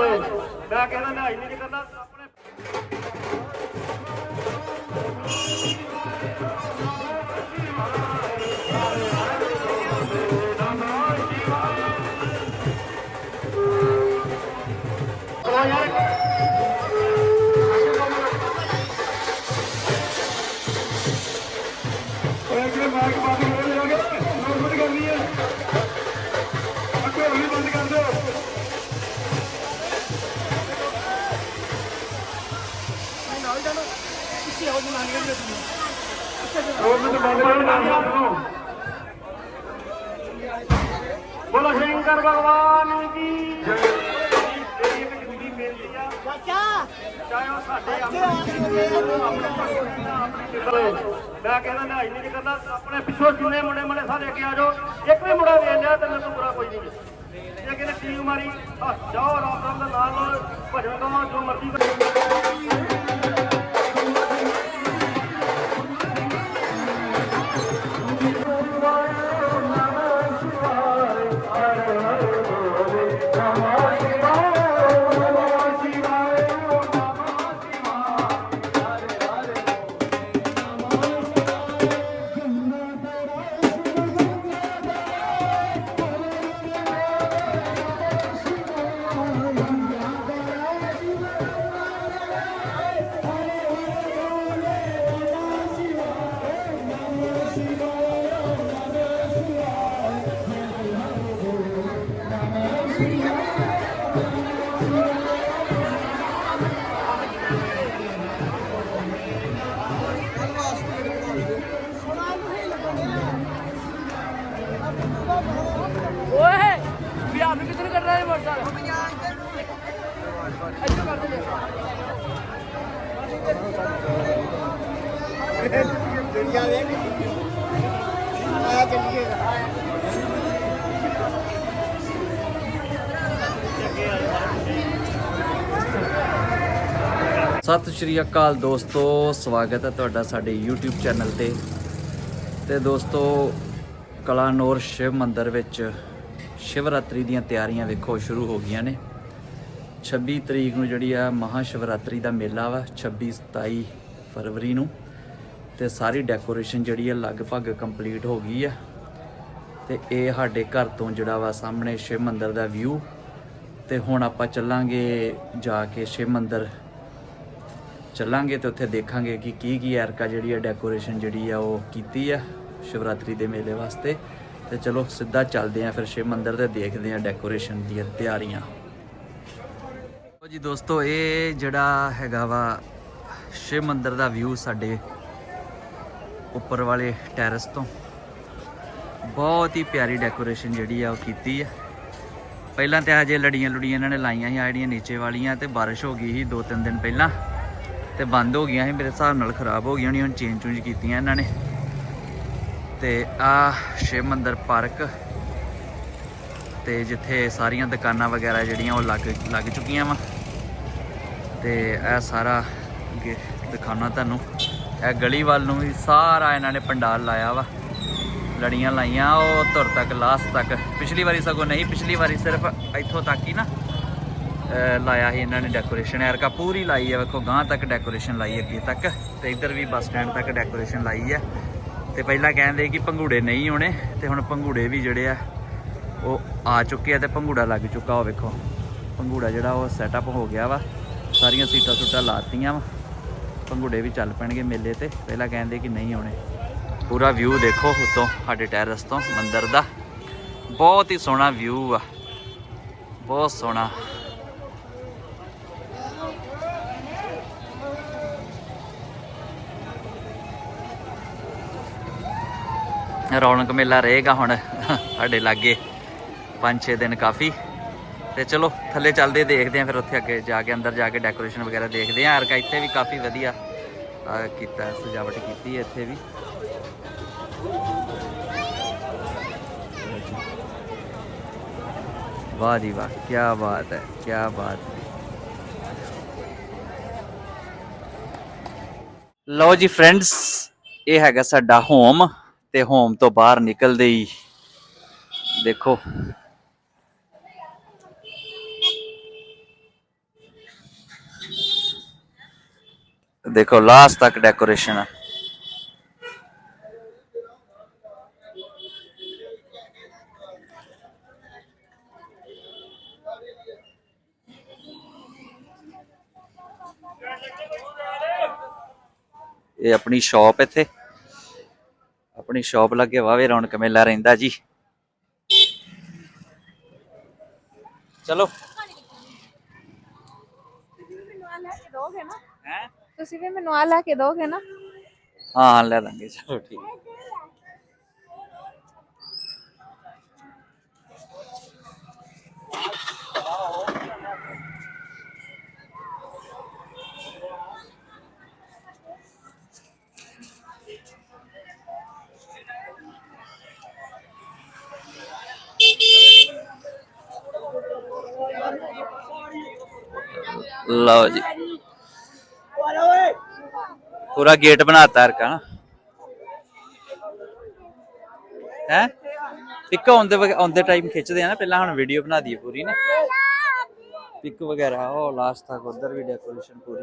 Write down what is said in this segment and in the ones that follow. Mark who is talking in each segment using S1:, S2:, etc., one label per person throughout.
S1: ਮੈਂ ਕਹਿੰਦਾ ਨਿਆਈ ਨਹੀਂ ਕਰਨਾ। ਬੋਲੋ ਸ਼ੰਕਰ ਭਗਵਾਨ ਕੀ ਜੈ ਤੇਰੀ ਜ਼ਿੰਦਗੀ ਮਿਲਦੀ ਆ
S2: ਚਾਚਾ
S1: ਚਾਹੇ ਸਾਡੇ ਆਪਣੇ ਮੈਂ ਕਹਿੰਦਾ ਨਿਆਈ ਨਹੀਂ ਕਰਨਾ ਆਪਣੇ ਪਿੱਛੋਂ ਜਿੰਨੇ ਮੁੰਡੇ ਮੁੰਡੇ ਸਾਰੇ ਅੱਗੇ ਆ ਜਾਓ। ਇੱਕ ਵੀ ਮੁੰਡਾ ਵੇਖ ਲਿਆ ਤੇ ਮੈਨੂੰ ਬੁਰਾ ਕੋਈ ਨਹੀਂ। ਜੇ ਕਿਨੇ ਟੀਮ ਮਾਰੀ ਜਾਓ ਰਾਮ ਰਾਮ ਦਾ ਨਾਮ ਲਓ ਭਜਨ ਗਾਓ ਜੋ ਮਰਜ਼ੀ ਕਰੋ
S3: ਦੁਨੀਆ ਵੇਖ ਆ ਚੱਲੀਏ
S4: ਸਤਿ ਸ਼੍ਰੀ ਅਕਾਲ ਦੋਸਤੋ, ਸਵਾਗਤ ਹੈ ਤੁਹਾਡਾ ਸਾਡੇ YouTube ਚੈਨਲ ਤੇ। ਤੇ ਦੋਸਤੋ ਕਲਾਨੌਰ ਸ਼ਿਵ ਮੰਦਿਰ ਵਿੱਚ ਸ਼ਿਵਰਾਤਰੀ ਦੀਆਂ ਤਿਆਰੀਆਂ ਵੇਖੋ, ਸ਼ੁਰੂ ਹੋ ਗਈਆਂ ਨੇ। 26 ਤਰੀਕ ਨੂੰ ਜਿਹੜੀ ਆ ਮਹਾ ਸ਼ਿਵਰਾਤਰੀ ਦਾ ਮੇਲਾ ਵਾ 26 27 ਫਰਵਰੀ ਨੂੰ। ਤੇ ਸਾਰੀ ਡੈਕੋਰੇਸ਼ਨ ਜਿਹੜੀ ਆ ਲਗਭਗ ਕੰਪਲੀਟ ਹੋ ਗਈ ਆ। ਤੇ ਇਹ ਸਾਡੇ ਘਰ ਤੋਂ ਜਿਹੜਾ ਵਾ ਸਾਹਮਣੇ ਸ਼ਿਵ ਮੰਦਿਰ ਦਾ ਵਿਊ ਤੇ ਹੁਣ ਆਪਾਂ ਚੱਲਾਂਗੇ ਜਾ ਕੇ ਸ਼ਿਵ ਮੰਦਿਰ। ਚੱਲਾਂਗੇ ਤੇ ਉੱਥੇ ਦੇਖਾਂਗੇ ਕਿ ਕੀ ਕੀ ਐਰਕਾ ਜਿਹੜੀ ਆ ਡੈਕੋਰੇਸ਼ਨ ਜਿਹੜੀ ਆ ਉਹ ਕੀਤੀ ਆ ਸ਼ਿਵਰਾਤਰੀ ਦੇ ਮੇਲੇ ਵਾਸਤੇ। ਤੇ ਚਲੋ ਸਿੱਧਾ ਚੱਲਦੇ ਆ, ਫਿਰ ਸ਼ਿਵ ਮੰਦਿਰ ਤੇ ਦੇਖਦੇ ਆ ਡੈਕੋਰੇਸ਼ਨ ਦੀਆਂ ਤਿਆਰੀਆਂ। ਲਓ ਜੀ ਦੋਸਤੋ, ਇਹ ਜਿਹੜਾ ਹੈਗਾ ਵਾ ਸ਼ਿਵ ਮੰਦਿਰ ਦਾ ਵਿਊ ਸਾਡੇ ਉੱਪਰ ਵਾਲੇ ਟੈਰਸ ਤੋਂ। ਬਹੁਤ ਹੀ ਪਿਆਰੀ ਡੈਕੋਰੇਸ਼ਨ ਜਿਹੜੀ ਆ ਉਹ ਕੀਤੀ ਆ। ਪਹਿਲਾਂ ਤੇ ਹਜੇ ਲੜੀਆਂ ਲੁੜੀਆਂ ਇਹਨਾਂ ਨੇ ਲਾਈਆਂ ਸੀ, ਆਹ ਜਿਹੜੀਆਂ ਨੀਚੇ ਵਾਲੀਆਂ ਤੇ ਬਾਰਿਸ਼ ਹੋ ਗਈ ਸੀ ਦੋ ਤਿੰਨ ਦਿਨ ਪਹਿਲਾਂ ਤੇ ਬੰਦ ਹੋ ਗਈਆਂ ਸੀ, ਮੇਰੇ ਹਿਸਾਬ ਨਾਲ ਖਰਾਬ ਹੋ ਗਈਆਂ ਨੇ ਹੁਣ ਚੇਂਜ ਚੂੰਜ ਕੀਤੀਆਂ ਇਹਨਾਂ ਨੇ। ਤੇ ਆ ਸ਼ਿਵ ਮੰਦਰ ਪਾਰਕ ਤੇ ਜਿੱਥੇ ਸਾਰੀਆਂ ਦੁਕਾਨਾਂ ਵਗੈਰਾ ਜਿਹੜੀਆਂ ਉਹ ਲੱਗ ਲੱਗ ਚੁੱਕੀਆਂ ਵਾ। ਤੇ ਇਹ ਸਾਰਾ ਅੱਗੇ ਦਿਖਾਉਣਾ ਤੁਹਾਨੂੰ। ਇਹ ਗਲੀ ਵੱਲ ਨੂੰ ਵੀ ਸਾਰਾ ਇਹਨਾਂ ਨੇ ਪੰਡਾਲ ਲਾਇਆ ਵਾ। ਲੜੀਆਂ ਲਾਈਆਂ, ਉਹ ਧੁਰ ਤੱਕ ਲਾਸਟ ਤੱਕ। ਪਿਛਲੀ ਵਾਰੀ ਸਗੋਂ ਨਹੀਂ, ਪਿਛਲੀ ਵਾਰੀ ਸਿਰਫ ਇੱਥੋਂ ਤੱਕ ਹੀ ਨਾ ਲਾਇਆ ਸੀ ਇਹਨਾਂ ਨੇ ਡੈਕੋਰੇਸ਼ਨ ਐਰਕਾ ਪੂਰੀ ਲਾਈ ਹੈ, ਵੇਖੋ ਗਾਂ ਤੱਕ ਡੈਕੋਰੇਸ਼ਨ ਲਾਈ ਅੱਗੇ ਤੱਕ। ਤੇ ਇੱਧਰ ਵੀ ਬੱਸ ਸਟੈਂਡ ਤੱਕ ਡੈਕੋਰੇਸ਼ਨ ਲਾਈ ਹੈ। ਤੇ ਪਹਿਲਾਂ ਕਹਿੰਦੇ ਕਿ ਪੰਗੂੜੇ ਨਹੀਂ ਹੋਣੇ, ਤੇ ਹੁਣ ਪੰਘੂੜੇ ਵੀ ਜਿਹੜੇ ਆ, ਉਹ ਆ ਚੁੱਕੇ ਆ ਤੇ ਪੰਘੂੜਾ ਲੱਗ ਚੁੱਕਾ, ਉਹ ਵੇਖੋ। ਪੰਘੂੜਾ ਜਿਹੜਾ ਉਹ ਸੈਟਅਪ ਹੋ ਗਿਆ ਵਾ, ਸਾਰੀਆਂ ਸੀਟਾਂ ਸੂਟਾਂ ਲਾਤੀਆਂ ਵਾ। ਪੰਗੂੜੇ ਵੀ ਚੱਲ ਪੈਣਗੇ ਮੇਲੇ ਤੇ, ਪਹਿਲਾਂ ਕਹਿੰਦੇ ਕਿ ਨਹੀਂ ਆਉਣੇ ਪੂਰਾ ਵਿਊ ਦੇਖੋ ਉੱਤੋਂ, ਸਾਡੇ ਟੈਰਸ ਤੋਂ, ਮੰਦਰ ਦਾ। ਬਹੁਤ ਹੀ ਸੋਹਣਾ ਵਿਊ ਆ। ਬਹੁਤ ਸੋਹਣਾ। ਰੌਣਕ ਮੇਲਾ ਰਹੇਗਾ ਹੁਣ, ਸਾਡੇ ਲਾਗੇ 5-6 ਦਿਨ ਕਾਫੀ। ਤੇ ਚਲੋ, ਥੱਲੇ ਚੱਲਦੇ ਦੇਖਦੇ ਆਂ ਫਿਰ ਉੱਥੇ ਅੱਗੇ ਜਾ ਕੇ, ਅੰਦਰ ਜਾ ਕੇ ਡੈਕੋਰੇਸ਼ਨ ਵਗੈਰਾ ਦੇਖਦੇ ਆਂ ਅਰਕਾ ਇੱਥੇ ਵੀ ਕਾਫੀ ਵਧੀਆ ਕੀਤਾ, ਸਜਾਵਟ ਕੀਤੀ ਹੈ ਇੱਥੇ ਵੀ। ਵਾਹ ਜੀ ਵਾਹ ਕੀ ਬਾਤ ਹੈ ਕੀ ਬਾਤ ਹੈ। ਲਓ ਜੀ ਫਰੈਂਡਸ ਇਹ ਹੈਗਾ ਸਾਡਾ ਹੋਮ ते होम तो बहर निकल दी देखो। देखो लास्ट तक डेकोरेशन ये अपनी शॉप इतना ਆਪਣੀ ਸ਼ਾਪ ਲੱਗੇ ਵਾਵੇ ਰੌਣਕ ਮੇਲਾ ਰਹਿੰਦਾ ਜੀ। ਚਲੋ।
S5: ਮੈਨੂੰ ਆ ਲੈ ਕੇ ਦੋਗੇ ਨਾ
S4: ਹੈ
S5: ਤੁਸੀਂ ਵੀ ਮੈਨੂੰ ਆ ਲੈ ਕੇ ਦੋਗੇ ਨਾ।
S4: ਹਾਂ ਹਾਂ ਲੈ ਦਾਂਗੇ ਚਲੋ ਠੀਕ। ਲਓ ਜੀ। ਪੂਰਾ ਗੇਟ ਬਣਾਤਾ ਰਕਾ ਹੈ? ਪਿਕ ਆਉਂਦੇ ਆਉਂਦੇ ਟਾਈਮ ਖਿੱਚਦੇ ਆ ਨਾ, ਪਹਿਲਾਂ ਹੁਣ ਵੀਡੀਓ ਬਣਾ ਦਈਏ ਪੂਰੀ ਨਾ। ਪਿਕ ਵਗੈਰਾ, ਉਹ ਲਾਸਟ ਤੱਕ ਉਧਰ ਵੀ ਡੈਕੋਰੇਸ਼ਨ ਪੂਰੀ।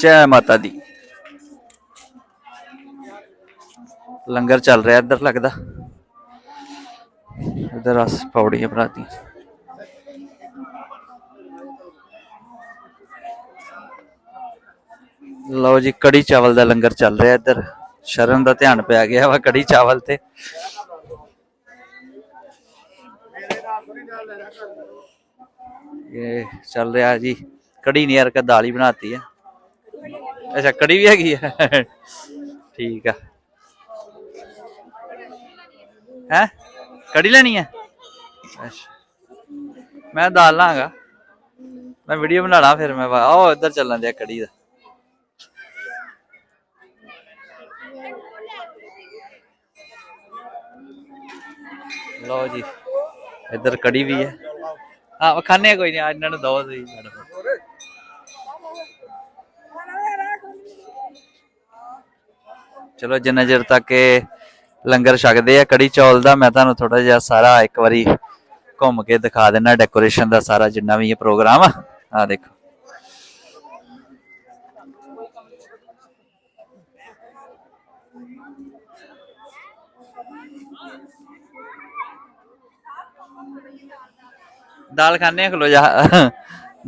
S4: ਜੈ ਮਾਤਾ ਦੀ। ਲੰਗਰ ਚੱਲ ਰਿਹਾ, ਇੱਧਰ ਲੱਗਦਾ। ਇੱਧਰ ਅਸ ਪੌੜੀਆਂ ਬਣਾਤੀ ਲਓ ਜੀ, ਕੜੀ ਚਾਵਲ ਦਾ ਲੰਗਰ ਚੱਲ ਰਿਹਾ ਇੱਧਰ। ਸ਼ਰਨ ਦਾ ਧਿਆਨ ਪਿਆ ਗਿਆ ਵਾ ਕੜੀ ਚਾਵਲ ਤੇ। ਇਹ ਚੱਲ ਰਿਹਾ ਜੀ, ਕੜੀ ਨਹੀਂ ਯਾਰ, ਦਾਲ ਹੀ ਬਣਾਤੀ ਹੈ ਅੱਛਾ, ਕੜੀ ਵੀ ਹੈਗੀ ਹੈ ਠੀਕ ਆ। ਹੈ? ਕੜੀ ਲੈਣੀ ਹੈ ਅੱਛਾ। ਮੈਂ ਦਾਲ ਲਾਂਗਾ। ਮੈਂ ਵੀਡੀਓ ਬਣਾਣਾ ਫਿਰ, ਮੈਂ ਆਓ, ਇੱਧਰ ਚੱਲਣ ਦਿਆ ਕੜੀ ਦਾ। ਲਓ ਜੀ, ਇੱਧਰ ਕੜੀ ਵੀ ਹੈ। ਹਾਂ ਖਾਣੇ ਕੋਈ ਨਹੀਂ ਇਹਨਾਂ ਨੂੰ ਦੋ ਸਹੀ ਮੈਡਮ ਚਲੋ, ਜਿੰਨਾ ਚਿਰ ਤੱਕ ਇਹ ਲੰਗਰ ਛਕਦੇ ਆ ਕੜੀ ਚੌਲ ਦਾ, ਮੈਂ ਤੁਹਾਨੂੰ ਥੋੜਾ ਜਿਹਾ ਸਾਰਾ ਇੱਕ ਵਾਰੀ ਘੁੰਮ ਕੇ ਦਿਖਾ ਦੇਣਾ ਡੈਕੋਰੇਸ਼ਨ ਦਾ ਸਾਰਾ ਜਿੰਨਾ ਵੀ ਇਹ ਪ੍ਰੋਗਰਾਮ ਆ। ਆ ਦੇਖੋ। ਦਾਲ ਖਾਣੇ ਖਲੋ ਜਾ।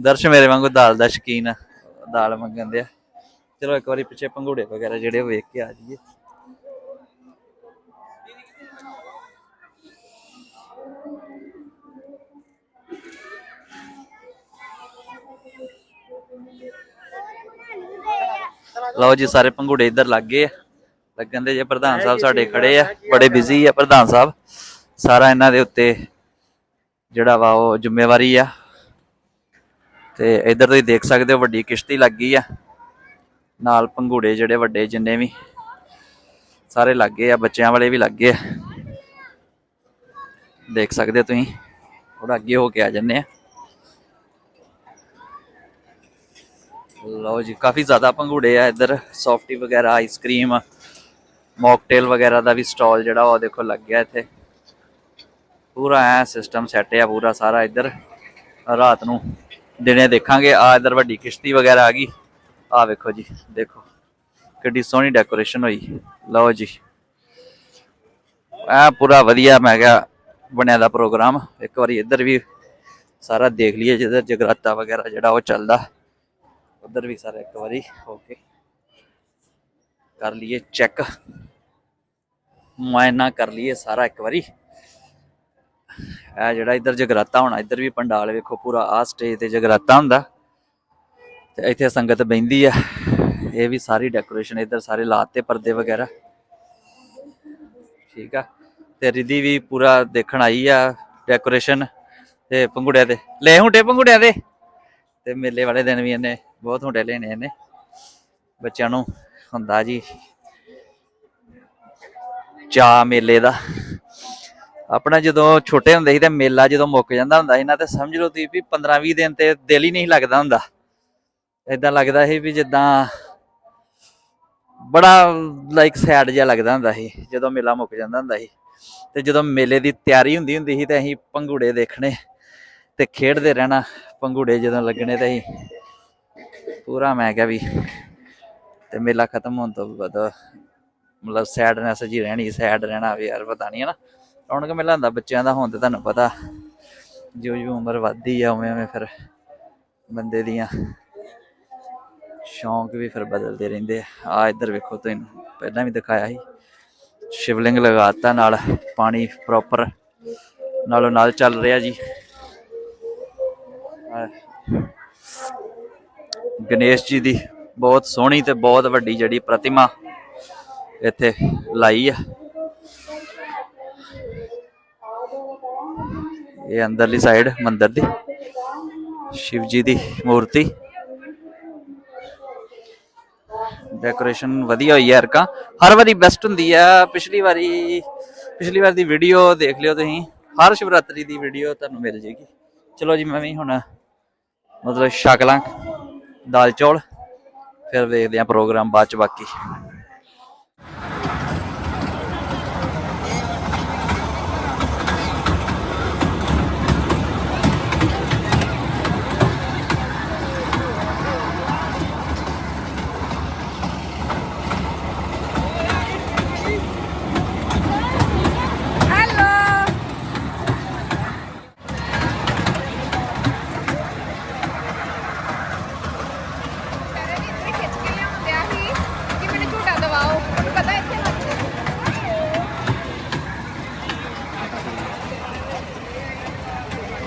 S4: ਦਰਸ਼ ਮੇਰੇ ਵਾਂਗੂ ਦਾਲ ਦਾ ਸ਼ਕੀਨ ਆ। ਦਾਲ ਮੰਗਣ ਦੇ ਆ ਚਲੋ ਇੱਕ ਵਾਰੀ ਪਿੱਛੇ ਪੰਘੂੜੇ ਵਗੈਰਾ ਜਿਹੜੇ ਉਹ ਵੇਖ ਕੇ ਆ ਜਾਈਏ। ਲਓ ਜੀ, ਸਾਰੇ ਪੰਘੂੜੇ ਇੱਧਰ ਲੱਗ ਗਏ ਆ। ਲੱਗਣ ਦੇ ਜੇ ਪ੍ਰਧਾਨ ਸਾਹਿਬ ਸਾਡੇ ਖੜੇ ਆ। ਬੜੇ ਬਿਜ਼ੀ ਆ ਪ੍ਰਧਾਨ ਸਾਹਿਬ। ਸਾਰਾ ਇਹਨਾਂ ਦੇ ਉੱਤੇ ਜਿਹੜਾ ਵਾ ਉਹ ਜ਼ਿੰਮੇਵਾਰੀ ਆ। ਤੇ ਇੱਧਰ ਤੁਸੀਂ ਦੇਖ ਸਕਦੇ ਹੋ ਵੱਡੀ ਕਿਸ਼ਤੀ ਲੱਗ ਗਈ ਆ। ਨਾਲ ਪੰਘੂੜੇ ਜਿਹੜੇ ਵੱਡੇ ਜਿੰਨੇ ਵੀ, ਸਾਰੇ ਲੱਗੇ ਆ, ਬੱਚਿਆਂ ਵਾਲੇ ਵੀ ਲੱਗੇ ਆ। ਦੇਖ ਸਕਦੇ ਹੋ ਤੁਸੀਂ ਥੋੜਾ ਅੱਗੇ ਹੋ ਕੇ ਆ ਜੰਨੇ ਆ। ਲਓ ਜੀ, ਕਾਫੀ ਜ਼ਿਆਦਾ ਪੰਘੂੜੇ ਆ ਇੱਧਰ, ਸੌਫਟੀ ਵਗੈਰਾ, ਆਈਸਕ੍ਰੀਮ, ਮੌਕਟੇਲ ਵਗੈਰਾ ਦਾ ਵੀ ਸਟਾਲ ਜਿਹੜਾ ਉਹ ਦੇਖੋ ਲੱਗਿਆ ਇੱਥੇ। ਪੂਰਾ ਐ ਸਿਸਟਮ ਸੈੱਟ ਆ, ਪੂਰਾ ਸਾਰਾ ਇੱਧਰ ਰਾਤ ਨੂੰ ਦਿਨੇ ਦੇਖਾਂਗੇ। ਆ ਇੱਧਰ ਵੱਡੀ ਕਿਸ਼ਤੀ ਵਗੈਰਾ ਆ ਗਈ। ਆ ਵੇਖੋ ਜੀ, ਦੇਖੋ। ਕਿੱਡੀ ਸੋਹਣੀ ਡੈਕੋਰੇਸ਼ਨ ਹੋਈ। ਲਓ ਜੀ। ਐ ਪੂਰਾ ਵਧੀਆ ਮੈਂ ਕਿਹਾ ਬਣਿਆ ਦਾ ਪ੍ਰੋਗਰਾਮ ਇੱਕ ਵਾਰੀ ਇੱਧਰ ਵੀ ਸਾਰਾ ਦੇਖ ਲਈਏ, ਜਿੱਧਰ ਜਗਰਾਤਾ ਵਗੈਰਾ ਜਿਹੜਾ ਉਹ ਚੱਲਦਾ। ਉਧਰ ਵੀ ਸਾਰਾ ਇੱਕ ਵਾਰੀ ਓਕੇ ਕਰ ਲਈਏ ਚੈੱਕ ਮੁਆਇਨਾ ਕਰ ਲਈਏ ਸਾਰਾ ਇੱਕ ਵਾਰੀ। ਇਹ ਜਿਹੜਾ ਇੱਧਰ ਜਗਰਾਤਾ ਹੋਣਾ, ਇੱਧਰ ਵੀ ਪੰਡਾਲ ਵੇਖੋ ਪੂਰਾ, ਆ ਸਟੇਜ ਤੇ ਜਗਰਾਤਾ ਹੁੰਦਾ। ਤੇ ਇੱਥੇ ਸੰਗਤ ਬਹਿੰਦੀ ਆ। ਇਹ ਵੀ ਸਾਰੀ ਡੈਕੋਰੇਸ਼ਨ ਇੱਧਰ ਸਾਰੇ ਲਾਤੇ ਪਰਦੇ ਵਗੈਰਾ। ਠੀਕ ਆ। ਤੇ ਰਿਧੀ ਵੀ ਪੂਰਾ ਦੇਖਣ ਆਈ ਆ ਡੈਕੋਰੇਸ਼ਨ ਤੇ ਪੰਗੁੜਿਆਂ ਦੇ। ਲੈ ਹੁੰਡੇ ਪੰਗੁੜਿਆਂ ਦੇ। ਤੇ ਮੇਲੇ ਵਾਲੇ ਦਿਨ ਵੀ ਇਹਨੇ ਬਹੁਤ ਹੁੰਡੇ ਲੈਣੇ ਇਹਨੇ। ਬੱਚਿਆਂ ਨੂੰ ਹੁੰਦਾ ਜੀ। ਚਾ ਮੇਲੇ ਦਾ। ਆਪਣਾ ਜਦੋਂ ਛੋਟੇ ਹੁੰਦੇ ਸੀ ਤੇ ਮੇਲਾ ਜਦੋਂ ਮੁੱਕ ਜਾਂਦਾ ਹੁੰਦਾ ਸੀ ਨਾ, ਤੇ ਸਮਝ ਲਓ ਤੁਸੀਂ ਵੀ 15 20 ਦਿਨ ਤੇ ਦਿਲ ਹੀ ਨਹੀਂ ਲੱਗਦਾ ਹੁੰਦਾ। ਇਦਾਂ ਲੱਗਦਾ ਸੀ ਵੀ ਜਿੱਦਾਂ ਬੜਾ ਲਾਈਕ ਸੈਡ ਜਿਹਾ ਲੱਗਦਾ ਹੁੰਦਾ ਸੀ, ਜਦੋਂ ਮੇਲਾ ਮੁੱਕ ਜਾਂਦਾ ਹੁੰਦਾ ਸੀ। ਤੇ ਜਦੋਂ ਮੇਲੇ ਦੀ ਤਿਆਰੀ ਹੁੰਦੀ ਹੁੰਦੀ ਸੀ ਤੇ ਅਸੀਂ ਪੰਘੂੜੇ ਦੇਖਣੇ ਤੇ ਖੇਡਦੇ ਰਹਿਣਾ, ਪੰਘੂੜੇ ਜਦੋਂ ਲੱਗਣੇ ਤੇ ਅਸੀਂ। ਪੂਰਾ ਮੈਂ ਕਿਹਾ ਵੀ ਤੇ ਮੇਲਾ ਖਤਮ ਹੋਣ ਤੋਂ ਬਾਅਦ ਮਤਲਬ ਸੈਡਨੈਸ ਜੀ ਰਹਿਣੀ ਸੈਡ ਰਹਿਣਾ ਵੀ ਯਾਰ ਪਤਾ ਨਹੀਂ ਹੈ ਨਾ ਰੌਣਕ ਮੇਲਾ ਹੁੰਦਾ ਬੱਚਿਆਂ ਦਾ, ਹੁਣ ਤੇ ਤੁਹਾਨੂੰ ਪਤਾ ਜਿਉਂ ਜਿਉਂ ਉਮਰ ਵੱਧਦੀ ਆ, ਉਵੇਂ ਉਵੇਂ ਫਿਰ ਬੰਦੇ ਦੀਆਂ ਸ਼ੌਂਕ ਵੀ ਫਿਰ ਬਦਲਦੇ ਰਹਿੰਦੇ ਆ। ਇੱਧਰ ਵੇਖੋ ਤੁਹਾਨੂੰ ਪਹਿਲਾਂ ਵੀ ਦਿਖਾਇਆ ਸੀ, ਸ਼ਿਵਲਿੰਗ ਲਗਾਤਾ ਨਾਲ, ਪਾਣੀ ਪ੍ਰੋਪਰ ਨਾਲੋਂ ਨਾਲ ਚੱਲ ਰਿਹਾ ਜੀ। ਗਣੇਸ਼ ਜੀ ਦੀ ਬਹੁਤ ਸੋਹਣੀ ਤੇ ਬਹੁਤ ਵੱਡੀ ਜਿਹੜੀ ਪ੍ਰਤਿਮਾ ਇੱਥੇ ਲਾਈ ਆ। ਇਹ ਅੰਦਰਲੀ ਸਾਈਡ ਮੰਦਿਰ ਦੀ ਸ਼ਿਵ ਜੀ ਦੀ ਮੂਰਤੀ। ਡੈਕੋਰੇਸ਼ਨ ਵਧੀਆ ਹੋਈ ਹੈ ਅਰਕਾ ਹਰ ਵਾਰੀ ਬੈਸਟ ਹੁੰਦੀ ਆ। ਪਿਛਲੀ ਵਾਰੀ, ਪਿਛਲੀ ਵਾਰ ਦੀ ਵੀਡੀਓ ਦੇਖ ਲਿਓ ਤੁਸੀਂ। ਹਰ ਸ਼ਿਵਰਾਤਰੀ ਦੀ ਵੀਡੀਓ ਤੁਹਾਨੂੰ ਮਿਲ ਜੇਗੀ। ਚਲੋ ਜੀ, ਮੈਂ ਵੀ ਹੁਣ ਮਤਲਬ ਛਕ ਲਾਂ ਦਾਲ ਚੌਲ, ਫਿਰ ਵੇਖਦੇ ਆ ਪ੍ਰੋਗਰਾਮ ਬਾਅਦ ਚ ਬਾਕੀ
S5: ਹੈਲੋ ਤੇਰੇ ਵੀ ਇੱਥੇ ਖਿੱਚ ਕੇ ਲਿਆਉਂਦਿਆ ਸੀ ਕਿ ਮੈਨੂੰ ਝੂਟਾ ਦਵਾਓ ਤੁਹਾਨੂੰ ਪਤਾ ਇੱਥੇ ਨੱਚਦੇ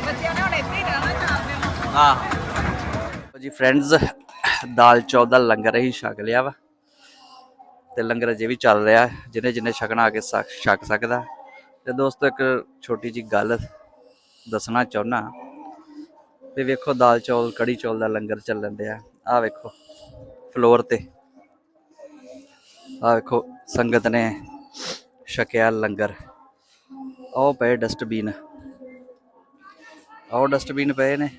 S5: ਬੱਚਿਆਂ ਨੇ ਹੁਣ ਇੱਥੇ ਹੀ ਰਹਿਣਾ ਚਾਹਦੇ
S4: ਹਾਂ ਜੀ ਫਰੈਂਡਸ ਦਾਲ ਚੌਲ ਦਾ ਲੰਗਰ ਹੀ ਛਕ ਲਿਆ ਵਾ। ਤੇ ਲੰਗਰ ਅਜੇ ਵੀ ਚੱਲ ਰਿਹਾ ਜਿਹਨੇ ਜਿਹਨੇ ਛਕਣਾ ਆ ਕੇ ਛਕ ਸਕਦਾ। ਤੇ ਦੋਸਤੋ, ਇੱਕ ਛੋਟੀ ਜੀ ਗੱਲ ਦੱਸਣਾ ਚਾਹੁੰਦਾ ਤੇ ਵੇਖੋ, ਦਾਲ ਚੌਲ, ਕੜੀ ਚੌਲ ਦਾ ਲੰਗਰ ਚੱਲਣ ਦਿਆ। ਆ ਵੇਖੋ, ਫਲੋਰ ਤੇ। ਆ ਵੇਖੋ, ਸੰਗਤ ਨੇ ਛਕਿਆ ਲੰਗਰ। ਆਹ ਪਏ ਡਸਟਬਿਨ ਆਹ ਡਸਟਬਿਨ ਪਏ ਨੇ।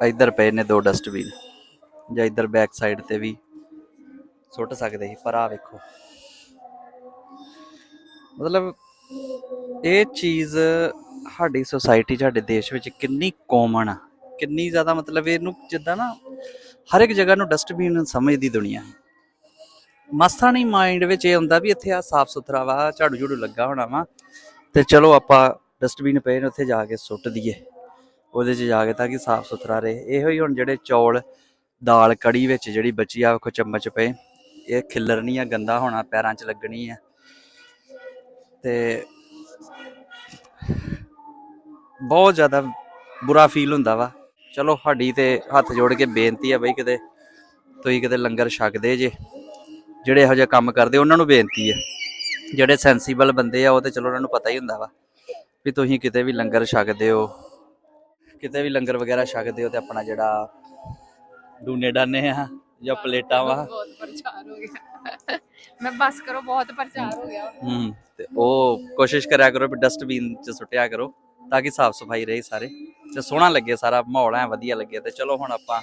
S4: ਇੱਧਰ ਪਏ ਨੇ ਦੋ ਡਸਟਬਿਨ ਜਾਂ ਇੱਧਰ ਬੈਕ ਸਾਈਡ ਤੇ ਵੀ ਸੁੱਟ ਸਕਦੇ ਸੀ, ਪਰ ਆ ਵੇਖੋ। ਮਤਲਬ ਇਹ ਚੀਜ਼ ਸਾਡੀ ਸੋਸਾਇਟੀ ਸਾਡੇ ਦੇਸ਼ ਵਿੱਚ ਕਿੰਨੀ ਕਾਮਨ ਆ। ਕਿੰਨੀ ਜ਼ਿਆਦਾ ਮਤਲਬ ਇਹਨੂੰ ਜਿੱਦਾਂ ਨਾ ਹਰ ਇੱਕ ਜਗ੍ਹਾ ਨੂੰ ਡਸਟਬਿਨ ਸਮਝਦੀ ਦੁਨੀਆ। ਮਸਾ ਨਹੀਂ ਮਾਈਂਡ ਵਿੱਚ ਇਹ ਹੁੰਦਾ ਵੀ ਇੱਥੇ ਆ ਸਾਫ਼ ਸੁਥਰਾ ਵਾ ਝਾੜੂ ਝੂੜੂ ਲੱਗਾ ਹੋਣਾ ਵਾ, ਤੇ ਚਲੋ ਆਪਾਂ ਡਸਟਬਿਨ ਪਏ ਨੇ, ਉੱਥੇ ਜਾ ਕੇ ਸੁੱਟ ਦਈਏ। ਉਹਦੇ 'ਚ ਜਾ ਕੇ ਤਾਂ ਕਿ ਸਾਫ਼ ਸੁਥਰਾ ਰਹੇ। ਇਹੋ ਹੀ ਹੁਣ ਜਿਹੜੇ ਚੌਲ, ਦਾਲ ਕੜੀ ਵਿੱਚ ਜਿਹੜੀ ਬਚੀ ਆ, ਵੇਖੋ ਚਮਚ ਪਏ। ਇਹ ਖਿੱਲਰਨੀ ਆ, ਗੰਦਾ ਹੋਣਾ, ਪੈਰਾਂ 'ਚ ਲੱਗਣੀ ਆ। ਤੇ ਬਹੁਤ ਜ਼ਿਆਦਾ ਬੁਰਾ ਫੀਲ ਹੁੰਦਾ ਵਾ। ਚਲੋ ਸਾਡੀ ਤੇ ਹੱਥ ਜੋੜ ਕੇ ਬੇਨਤੀ ਆ ਬਈ ਕਿਤੇ ਤੁਸੀਂ ਕਿਤੇ ਲੰਗਰ ਛਕਦੇ ਜੇ, ਜਿਹੜੇ ਇਹੋ ਜਿਹਾ ਕੰਮ ਕਰਦੇ, ਉਹਨਾਂ ਨੂੰ ਬੇਨਤੀ ਆ। ਜਿਹੜੇ ਸੈਂਸੀਬਲ ਬੰਦੇ ਆ, ਉਹ ਤੇ ਚਲੋ ਉਹਨਾਂ ਨੂੰ ਪਤਾ ਹੀ ਹੁੰਦਾ ਵਾ ਵੀ ਤੁਸੀਂ ਕਿਤੇ ਵੀ ਲੰਗਰ ਛਕਦੇ ਹੋ। ਕਿਤੇ ਵੀ ਲੰਗਰ ਵਗੈਰਾ ਛਕਦੇ ਹੋ ਤੇ ਆਪਣਾ ਜਿਹੜਾ ਡੂਨੇ ਡਾਨੇ ਆ ਜਾਂ ਪਲੇਟਾਂ ਵਾ।
S5: ਬਹੁਤ ਪ੍ਰਚਾਰ ਹੋ ਗਿਆ। ਮੈਂ ਬਸ ਕਰੋ ਬਹੁਤ ਪ੍ਰਚਾਰ ਹੋ ਗਿਆ।
S4: ਹੂੰ ਤੇ ਉਹ ਕੋਸ਼ਿਸ਼ ਕਰਿਆ ਕਰੋ ਵੀ ਡਸਟਬਿਨ ਚ ਸੁੱਟਿਆ ਕਰੋ ਤਾਂ ਕਿ ਸਾਫ਼ ਸਫ਼ਾਈ ਰਹੇ ਸਾਰੇ। ਤੇ ਸੋਹਣਾ ਲੱਗੇ ਸਾਰਾ ਮਾਹੌਲ ਐ ਵਧੀਆ ਲੱਗੇ। ਤੇ ਚਲੋ ਹੁਣ ਆਪਾਂ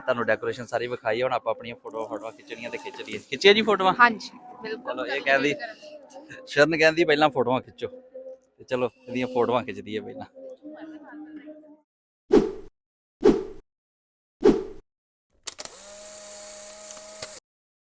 S4: ਤੁਹਾਨੂੰ ਡੈਕੋਰੇਸ਼ਨ ਸਾਰੀ ਵਿਖਾਈ ਹੁਣ ਆਪਾਂ ਆਪਣੀਆਂ ਫੋਟੋ ਫੋਟੋਆਂ ਖਿੱਚਣੀਆਂ ਤੇ ਖਿੱਚ ਲਈਏ। ਖਿੱਚੀਏ ਜੀ ਫੋਟੋਆਂ?
S5: ਹਾਂਜੀ ਬਿਲਕੁਲ।
S4: ਚਲੋ ਇਹ ਕਹਿੰਦੀ ਸ਼ਰਨ ਕਹਿੰਦੀ ਪਹਿਲਾਂ ਫੋਟੋਆਂ ਖਿੱਚੋ। ਤੇ ਚਲੋ ਇਹਦੀਆਂ ਫੋਟੋਆਂ ਖਿੱਚਦੀ ਹੈ ਪਹਿਲਾਂ।